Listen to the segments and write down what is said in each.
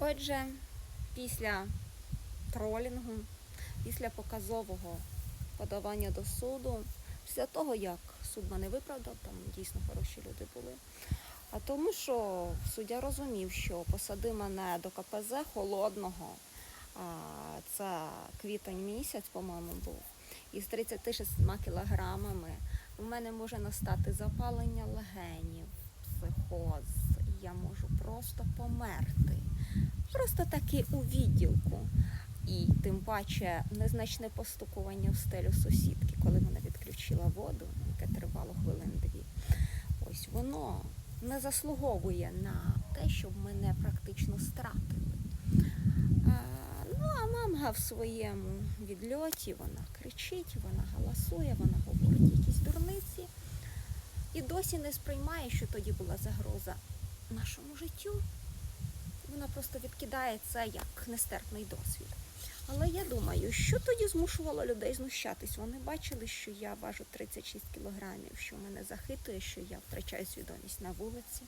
Отже, після тролінгу, після показового подавання до суду, після того, як суд мене виправдав, там дійсно хороші люди були. А тому, що суддя розумів, що посади мене до КПЗ холодного, а це квітень місяць, по-моєму, був, із 36 кілограмами у мене може настати запалення легенів, психоз, я можу просто померти. Просто таки у відділку. І тим паче незначне постукування в стелю сусідки, коли вона відключила воду, яке тривало хвилин дві. Ось воно не заслуговує на те, щоб мене практично стратили. А, ну, а мамга в своєму відльоті, вона кричить, вона галасує, вона говорить якісь дурниці і досі не сприймає, що тоді була загроза нашому життю. Вона просто відкидає це як нестерпний досвід. Але я думаю, що тоді змушувало людей знущатись? Вони бачили, що я важу 36 кілограмів, що мене захитує, що я втрачаю свідомість на вулиці.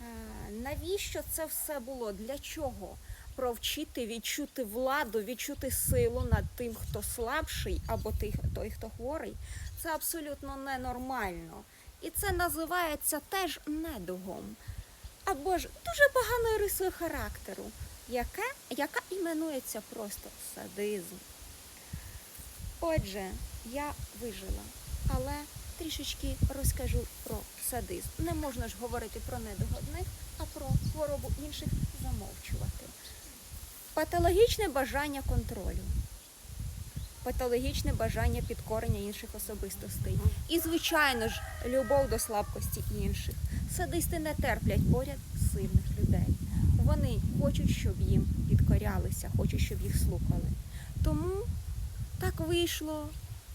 Е, Навіщо це все було? Для чого? Провчити, відчути владу, відчути силу над тим, хто слабший, або той, той, хто хворий. Це абсолютно ненормально. І це називається теж недугом. Або ж дуже поганою рисою характеру, яке, яка іменується просто садизм. Отже, я вижила, але трішечки розкажу про садизм. Не можна ж говорити про недуг одних, а про хворобу інших замовчувати. Патологічне бажання контролю, патологічне бажання підкорення інших особистостей. І, звичайно ж, любов до слабкості інших. Садисти не терплять поряд сильних людей. Вони хочуть, щоб їм підкорялися, хочуть, щоб їх слухали. Тому так вийшло,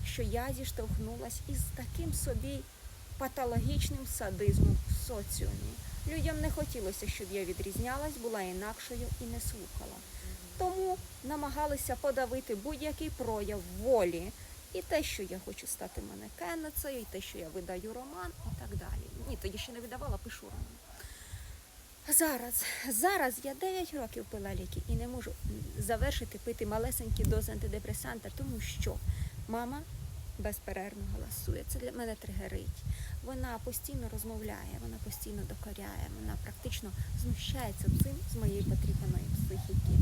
що я зіштовхнулася із таким собі патологічним садизмом в соціумі. Людям не хотілося, щоб я відрізнялась, була інакшою і не слухала. Тому намагалися подавити будь-який прояв волі. І те, що я хочу стати манекенницею, і те, що я видаю роман, і так далі. Ні, тоді ще не видавала, пишу роман. Зараз, зараз я 9 років пила ліки і не можу завершити пити малесенькі дози антидепресанта, тому що мама безперервно галасує. Це для мене тригерить. Вона постійно розмовляє, вона постійно докоряє, вона практично знущається цим з моєї потрібної психіки.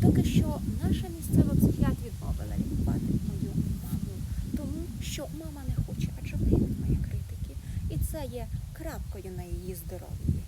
Доки що наша місцева психіатр відмовила лікувати мою маму, тому що мама не хоче, адже в неї критики. І це є крапкою на її здоров'ї.